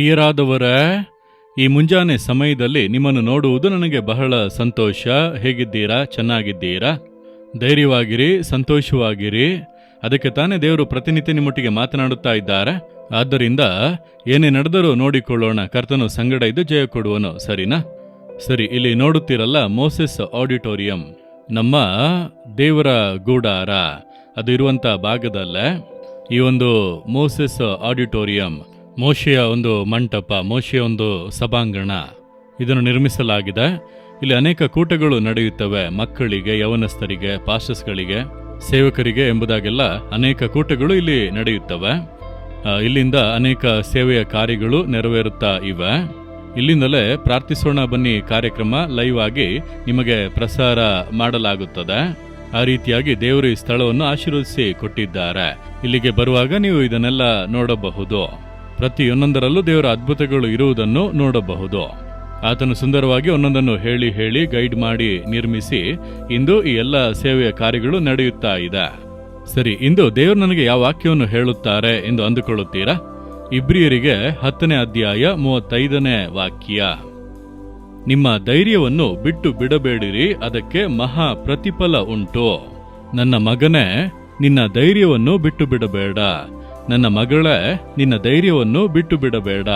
ಪ್ರಿಯರಾದವರ, ಈ ಮುಂಜಾನೆ ಸಮಯದಲ್ಲಿ ನಿಮ್ಮನ್ನು ನೋಡುವುದು ನನಗೆ ಬಹಳ ಸಂತೋಷ. ಹೇಗಿದ್ದೀರಾ? ಚೆನ್ನಾಗಿದ್ದೀರಾ? ಧೈರ್ಯವಾಗಿರಿ, ಸಂತೋಷವಾಗಿರಿ. ಅದಕ್ಕೆ ತಾನೇ ದೇವರು ಪ್ರತಿನಿತ್ಯ ನಿಮ್ಮೊಟ್ಟಿಗೆ ಮಾತನಾಡುತ್ತಾ ಇದ್ದಾರೆ. ಆದ್ದರಿಂದ ಏನೇ ನಡೆದರೂ ನೋಡಿಕೊಳ್ಳೋಣ. ಕರ್ತನು ಸಂಗಡ ಇದ್ದು ಜಯ ಕೊಡುವನು. ಸರಿನಾ? ಸರಿ, ಇಲ್ಲಿ ನೋಡುತ್ತೀರಲ್ಲ ಮೋಸೆಸ್ ಆಡಿಟೋರಿಯಂ. ನಮ್ಮ ದೇವರ ಗೂಡಾರ. ಅದು ಇರುವಂತ ಭಾಗದಲ್ಲೇ ಈ ಒಂದು ಮೋಸೆಸ್ ಆಡಿಟೋರಿಯಂ. ಮೋಶೆಯ ಒಂದು ಮಂಟಪ, ಮೋಶೆಯ ಒಂದು ಸಭಾಂಗಣ ಇದನ್ನು ನಿರ್ಮಿಸಲಾಗಿದೆ. ಇಲ್ಲಿ ಅನೇಕ ಕೂಟಗಳು ನಡೆಯುತ್ತವೆ, ಮಕ್ಕಳಿಗೆ, ಯವನಸ್ಥರಿಗೆ ಪಾಸ್ಟರ್ಸ್ಗಳಿಗೆ ಸೇವಕರಿಗೆ ಎಂಬುದಾಗೆಲ್ಲ ಅನೇಕ ಕೂಟಗಳು ಇಲ್ಲಿ ನಡೆಯುತ್ತವೆ. ಇಲ್ಲಿಂದ ಅನೇಕ ಸೇವೆಯ ಕಾರ್ಯಗಳು ನೆರವೇರುತ್ತಾ ಇವೆ. ಇಲ್ಲಿಂದಲೇ ಪ್ರಾರ್ಥಿಸೋಣ ಬನ್ನಿ ಕಾರ್ಯಕ್ರಮ ಲೈವ್ ಆಗಿ ನಿಮಗೆ ಪ್ರಸಾರ ಮಾಡಲಾಗುತ್ತದೆ. ಆ ರೀತಿಯಾಗಿ ದೇವರು ಈ ಸ್ಥಳವನ್ನು ಆಶೀರ್ವದಿಸಿ ಕೊಟ್ಟಿದ್ದಾರೆ. ಇಲ್ಲಿಗೆ ಬರುವಾಗ ನೀವು ಇದನ್ನೆಲ್ಲ ನೋಡಬಹುದು. ಪ್ರತಿಯೊಂದರಲ್ಲೂ ದೇವರ ಅದ್ಭುತಗಳು ಇರುವುದನ್ನು ನೋಡಬಹುದು. ಆತನು ಸುಂದರವಾಗಿ ಒಂದೊಂದನ್ನು ಹೇಳಿ ಹೇಳಿ ಗೈಡ್ ಮಾಡಿ ನಿರ್ಮಿಸಿ ಇಂದು ಈ ಎಲ್ಲ ಸೇವೆಯ ಕಾರ್ಯಗಳು ನಡೆಯುತ್ತಾ ಇದೆ. ಸರಿ, ಇಂದು ದೇವರು ನನಗೆ ಯಾವ ವಾಕ್ಯವನ್ನು ಹೇಳುತ್ತಾರೆ ಎಂದು ಅಂದುಕೊಳ್ಳುತ್ತೀರಾ? ಇಬ್ರಿಯರಿಗೆ ಹತ್ತನೇ ಅಧ್ಯಾಯ ಮೂವತ್ತೈದನೇ ವಾಕ್ಯ. ನಿಮ್ಮ ಧೈರ್ಯವನ್ನು ಬಿಟ್ಟು ಬಿಡಬೇಡಿರಿ, ಅದಕ್ಕೆ ಮಹಾ ಪ್ರತಿಫಲ ಉಂಟು. ನನ್ನ ಮಗನೇ, ನಿನ್ನ ಧೈರ್ಯವನ್ನು ಬಿಟ್ಟು ಬಿಡಬೇಡ. ನನ್ನ ಮಗಳೇ, ನಿನ್ನ ಧೈರ್ಯವನ್ನು ಬಿಟ್ಟು ಬಿಡಬೇಡ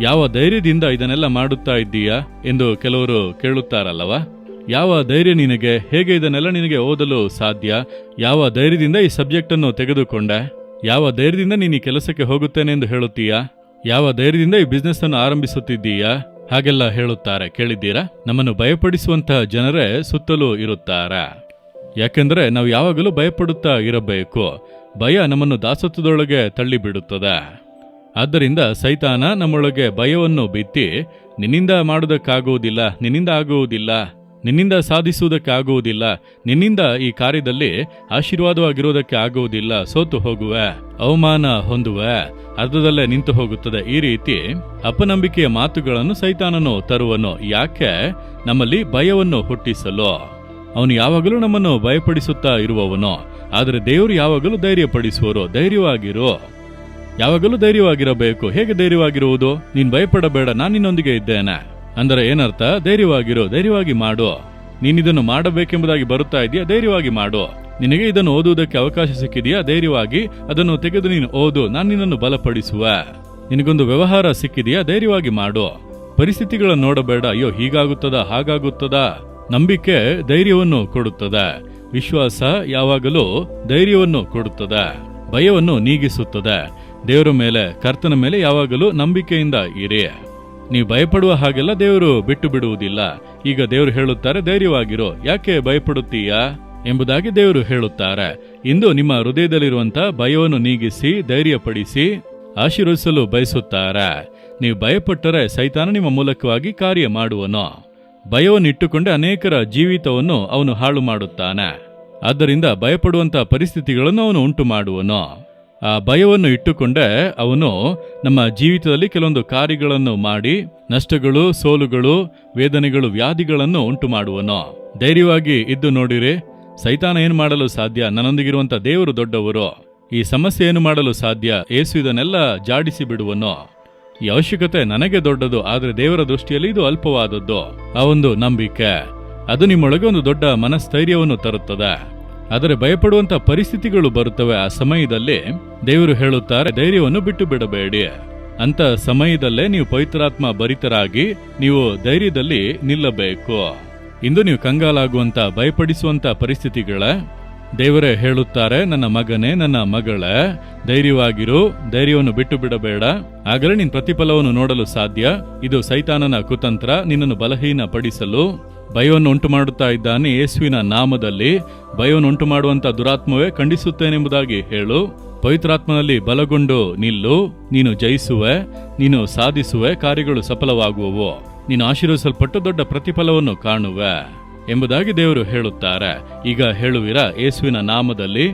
ಯಾವ ಧೈರ್ಯದಿಂದ ಇದನ್ನೆಲ್ಲ ಮಾಡುತ್ತಾ ಇದ್ದೀಯಾ ಎಂದು ಕೆಲವರು ಕೇಳುತ್ತಾರಲ್ಲವ? ಯಾವ ಧೈರ್ಯ ನಿನಗೆ, ಹೇಗೆ ಇದನ್ನೆಲ್ಲ ನಿನಗೆ ಓದಲು ಸಾಧ್ಯ? ಯಾವ ಧೈರ್ಯದಿಂದ ಈ ಸಬ್ಜೆಕ್ಟ್ ಅನ್ನು ತೆಗೆದುಕೊಂಡೆ? ಯಾವ ಧೈರ್ಯದಿಂದ ನೀನು ಈ ಕೆಲಸಕ್ಕೆ ಹೋಗುತ್ತೇನೆ ಎಂದು ಹೇಳುತ್ತೀಯಾ? ಯಾವ ಧೈರ್ಯದಿಂದ ಈ ಬಿಸ್ನೆಸ್ ಅನ್ನು ಆರಂಭಿಸುತ್ತಿದ್ದೀಯಾ? ಹಾಗೆಲ್ಲ ಹೇಳುತ್ತಾರೆ, ಕೇಳಿದ್ದೀರಾ? ನಮ್ಮನ್ನು ಭಯಪಡಿಸುವಂತಹ ಜನರೇ ಸುತ್ತಲೂ ಇರುತ್ತಾರೆ. ಯಾಕೆಂದ್ರೆ ನಾವು ಯಾವಾಗಲೂ ಭಯಪಡುತ್ತಾ ಇರಬೇಕು. ಭಯ ನಮ್ಮನ್ನು ದಾಸತ್ವದೊಳಗೆ ತಳ್ಳಿಬಿಡುತ್ತದೆ. ಆದ್ದರಿಂದ ಸೈತಾನ ನಮ್ಮೊಳಗೆ ಭಯವನ್ನು ಬಿತ್ತಿ, ನಿನ್ನಿಂದ ಮಾಡುವುದಕ್ಕಾಗುವುದಿಲ್ಲ, ನಿನ್ನಿಂದ ಆಗುವುದಿಲ್ಲ, ನಿನ್ನಿಂದ ಸಾಧಿಸುವುದಕ್ಕಾಗುವುದಿಲ್ಲ, ನಿನ್ನಿಂದ ಈ ಕಾರ್ಯದಲ್ಲಿ ಆಶೀರ್ವಾದವಾಗಿರುವುದಕ್ಕೆ ಆಗುವುದಿಲ್ಲ, ಸೋತು ಹೋಗುವೆ, ಅವಮಾನ ಹೊಂದುವೆ, ಅರ್ಧದಲ್ಲೇ ನಿಂತು ಹೋಗುತ್ತದೆ. ಈ ರೀತಿ ಅಪನಂಬಿಕೆಯ ಮಾತುಗಳನ್ನು ಸೈತಾನನು ತರುವನು. ಯಾಕೆ? ನಮ್ಮಲ್ಲಿ ಭಯವನ್ನು ಹುಟ್ಟಿಸಲು. ಅವನು ಯಾವಾಗಲೂ ನಮ್ಮನ್ನು ಭಯಪಡಿಸುತ್ತಾ ಇರುವವನು. ಆದರೆ ದೇವರು ಯಾವಾಗಲೂ ಧೈರ್ಯಪಡಿಸುವರು, ಧೈರ್ಯವಾಗಿರು. ಯಾವಾಗಲೂ ಧೈರ್ಯವಾಗಿರಬೇಕು. ಹೇಗೆ ಧೈರ್ಯವಾಗಿರುವುದು? ನೀನ್ ಭಯಪಡಬೇಡ, ನಾನು ನಿನ್ನೊಂದಿಗೆ ಇದ್ದೇನೆ. ಅಂದರೆ ಏನರ್ಥ? ಧೈರ್ಯವಾಗಿರು, ಧೈರ್ಯವಾಗಿ ಮಾಡು. ನೀನಿದನ್ನು ಮಾಡಬೇಕೆಂಬುದಾಗಿ ಬರುತ್ತಾ ಇದೆಯಾ? ಧೈರ್ಯವಾಗಿ ಮಾಡು. ನಿನಗೆ ಇದನ್ನು ಓದುವುದಕ್ಕೆ ಅವಕಾಶ ಸಿಕ್ಕಿದೆಯಾ? ಧೈರ್ಯವಾಗಿ ಅದನ್ನು ತೆಗೆದು ನೀನು ಓದು, ನಾನು ನಿನ್ನನ್ನು ಬಲಪಡಿಸುವ. ನಿನಗೊಂದು ವ್ಯವಹಾರ ಸಿಕ್ಕಿದೆಯಾ? ಧೈರ್ಯವಾಗಿ ಮಾಡು. ಪರಿಸ್ಥಿತಿಗಳನ್ನು ನೋಡಬೇಡ. ಅಯ್ಯೋ, ಹೀಗಾಗುತ್ತದ? ಹಾಗಾಗುತ್ತದ? ನಂಬಿಕೆ ಧೈರ್ಯವನ್ನು ಕೊಡುತ್ತದೆ. ವಿಶ್ವಾಸ ಯಾವಾಗಲೂ ಧೈರ್ಯವನ್ನು ಕೊಡುತ್ತದೆ. ಭಯವನ್ನು ನೀಗಿಸುತ್ತದೆ. ದೇವರ ಮೇಲೆ, ಕರ್ತನ ಮೇಲೆ ಯಾವಾಗಲೂ ನಂಬಿಕೆಯಿಂದ ಇರಿ. ನೀವು ಭಯಪಡುವ ಹಾಗೆಲ್ಲ ದೇವರು ಬಿಟ್ಟು ಬಿಡುವುದಿಲ್ಲ ಈಗ ದೇವರು ಹೇಳುತ್ತಾರೆ, ಧೈರ್ಯವಾಗಿರೋ, ಯಾಕೆ ಭಯಪಡುತ್ತೀಯಾ? ಎಂಬುದಾಗಿ ದೇವರು ಹೇಳುತ್ತಾರೆ. ಇಂದು ನಿಮ್ಮ ಹೃದಯದಲ್ಲಿರುವಂತಹ ಭಯವನ್ನು ನೀಗಿಸಿ, ಧೈರ್ಯಪಡಿಸಿ ಆಶೀರ್ವಿಸಲು ಬಯಸುತ್ತಾರೆ. ನೀವು ಭಯಪಟ್ಟರೆ ಸೈತಾನ ನಿಮ್ಮ ಮೂಲಕವಾಗಿ ಕಾರ್ಯ ಮಾಡುವನು. ಭಯವನ್ನು ಇಟ್ಟುಕೊಂಡೆ ಅನೇಕರ ಜೀವಿತವನ್ನು ಅವನು ಹಾಳು ಮಾಡುತ್ತಾನೆ ಆದ್ದರಿಂದ ಭಯಪಡುವಂಥ ಪರಿಸ್ಥಿತಿಗಳನ್ನು ಅವನು ಉಂಟು ಮಾಡುವನು ಆ ಭಯವನ್ನು ಇಟ್ಟುಕೊಂಡೇ ಅವನು ನಮ್ಮ ಜೀವಿತದಲ್ಲಿ ಕೆಲವೊಂದು ಕಾರ್ಯಗಳನ್ನು ಮಾಡಿ, ನಷ್ಟಗಳು, ಸೋಲುಗಳು, ವೇದನೆಗಳು, ವ್ಯಾಧಿಗಳನ್ನು ಉಂಟು ಮಾಡುವನು ಧೈರ್ಯವಾಗಿ ಇದ್ದು ನೋಡಿರಿ, ಸೈತಾನ ಏನು ಮಾಡಲು ಸಾಧ್ಯ? ನನ್ನೊಂದಿಗಿರುವಂಥ ದೇವರು ದೊಡ್ಡವರು. ಈ ಸಮಸ್ಯೆ ಏನು ಮಾಡಲು ಸಾಧ್ಯ? ಏಸು ಇದನ್ನೆಲ್ಲ ಜಾಡಿಸಿ ಬಿಡುವನು. ಈ ಅವಶ್ಯಕತೆ ನನಗೆ ದೊಡ್ಡದು, ಆದರೆ ದೇವರ ದೃಷ್ಟಿಯಲ್ಲಿ ಇದು ಅಲ್ಪವಾದದ್ದು. ಆ ಒಂದು ನಂಬಿಕೆ. ಅದು ನಿಮ್ಮೊಳಗೆ ಒಂದು ದೊಡ್ಡ ಮನಸ್ಥೈರ್ಯವನ್ನು ತರುತ್ತದೆ. ಆದರೆ ಭಯಪಡುವಂತ ಪರಿಸ್ಥಿತಿಗಳು ಬರುತ್ತವೆ ಆ ಸಮಯದಲ್ಲಿ ದೇವರು ಹೇಳುತ್ತಾರೆ, ಧೈರ್ಯವನ್ನು ಬಿಟ್ಟು ಬಿಡಬೇಡಿ. ಅಂತ ಸಮಯದಲ್ಲೇ ನೀವು ಪವಿತ್ರಾತ್ಮ ಭರಿತರಾಗಿ ನೀವು ಧೈರ್ಯದಲ್ಲಿ ನಿಲ್ಲಬೇಕು. ಇಂದು ನೀವು ಕಂಗಾಲಾಗುವಂತ ಭಯಪಡಿಸುವಂತ ಪರಿಸ್ಥಿತಿಗಳ, ದೇವರೇ ಹೇಳುತ್ತಾರೆ, ನನ್ನ ಮಗನೇ, ನನ್ನ ಮಗಳ, ಧೈರ್ಯವಾಗಿರು, ಧೈರ್ಯವನ್ನು ಬಿಟ್ಟು ಬಿಡಬೇಡ. ಆಗಲೇ ನಿನ್ ಪ್ರತಿಫಲವನ್ನು ನೋಡಲು ಸಾಧ್ಯ. ಇದು ಸೈತಾನನ ಕುತಂತ್ರ, ನಿನ್ನನ್ನು ಬಲಹೀನ ಪಡಿಸಲು ಭಯವನ್ನು ಉಂಟು ಮಾಡುತ್ತಾ ಇದ್ದಾನೆ ಯೇಸುವಿನ ನಾಮದಲ್ಲಿ. ಭಯವನ್ನು ಉಂಟು ಮಾಡುವಂತ ದುರಾತ್ಮವೇ ಖಂಡಿಸುತ್ತೇನೆಂಬುದಾಗಿ ಹೇಳು. ಪವಿತ್ರಾತ್ಮನಲ್ಲಿ ಬಲಗೊಂಡು ನಿಲ್ಲು. ನೀನು ಜಯಿಸುವೆ, ನೀನು ಸಾಧಿಸುವೆ, ಕಾರ್ಯಗಳು ಸಫಲವಾಗುವವು. ನೀನು ಆಶೀರ್ವಿಸಲ್ಪಟ್ಟು ದೊಡ್ಡ ಪ್ರತಿಫಲವನ್ನು ಕಾಣುವೆ ಎಂಬುದಾಗಿ ದೇವರು ಹೇಳುತ್ತಾರೆ. ಈಗ ಹೇಳುವಿರ, ಯೇಸುವಿನ ನಾಮದಲ್ಲಿ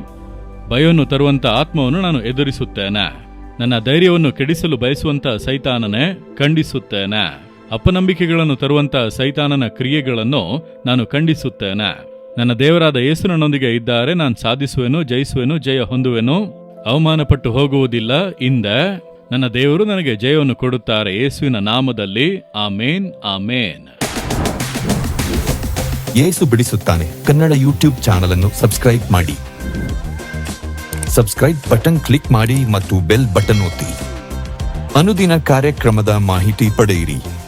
ಭಯವನ್ನು ತರುವಂತ ಆತ್ಮವನ್ನು ನಾನು ಎದುರಿಸುತ್ತೇನೆ. ನನ್ನ ಧೈರ್ಯವನ್ನು ಕೆಡಿಸಲು ಬಯಸುವಂತ ಸೈತಾನನೇ ಖಂಡಿಸುತ್ತೇನೆ. ಅಪನಂಬಿಕೆಗಳನ್ನು ತರುವಂತಹ ಸೈತಾನನ ಕ್ರಿಯೆಗಳನ್ನು ನಾನು ಖಂಡಿಸುತ್ತೇನೆ. ನನ್ನ ದೇವರಾದ ಯೇಸು ನನ್ನೊಂದಿಗೆ ಇದ್ದಾರೆ, ನಾನು ಸಾಧಿಸುವೆನು, ಜಯಿಸುವೆನು, ಜಯ ಹೊಂದುವೆನು. ಅವಮಾನಪಟ್ಟು ಹೋಗುವುದಿಲ್ಲ. ಇಂದ ನನ್ನ ದೇವರು ನನಗೆ ಜಯವನ್ನು ಕೊಡುತ್ತಾರೆ. ಯೇಸುವಿನ ನಾಮದಲ್ಲಿ ಆಮೇನ್ ಆಮೇನ್. ಯೇಸು ಬಿಡಿಸುತ್ತಾನೆ. ಕನ್ನಡ ಯೂಟ್ಯೂಬ್ ಚಾನಲ್ ಅನ್ನು ಸಬ್ಸ್ಕ್ರೈಬ್ ಮಾಡಿ. ಸಬ್ಸ್ಕ್ರೈಬ್ ಬಟನ್ ಕ್ಲಿಕ್ ಮಾಡಿ ಮತ್ತು ಬೆಲ್ ಬಟನ್ ಒತ್ತಿ. ಅನುದಿನ ಕಾರ್ಯಕ್ರಮದ ಮಾಹಿತಿ ಪಡೆಯಿರಿ.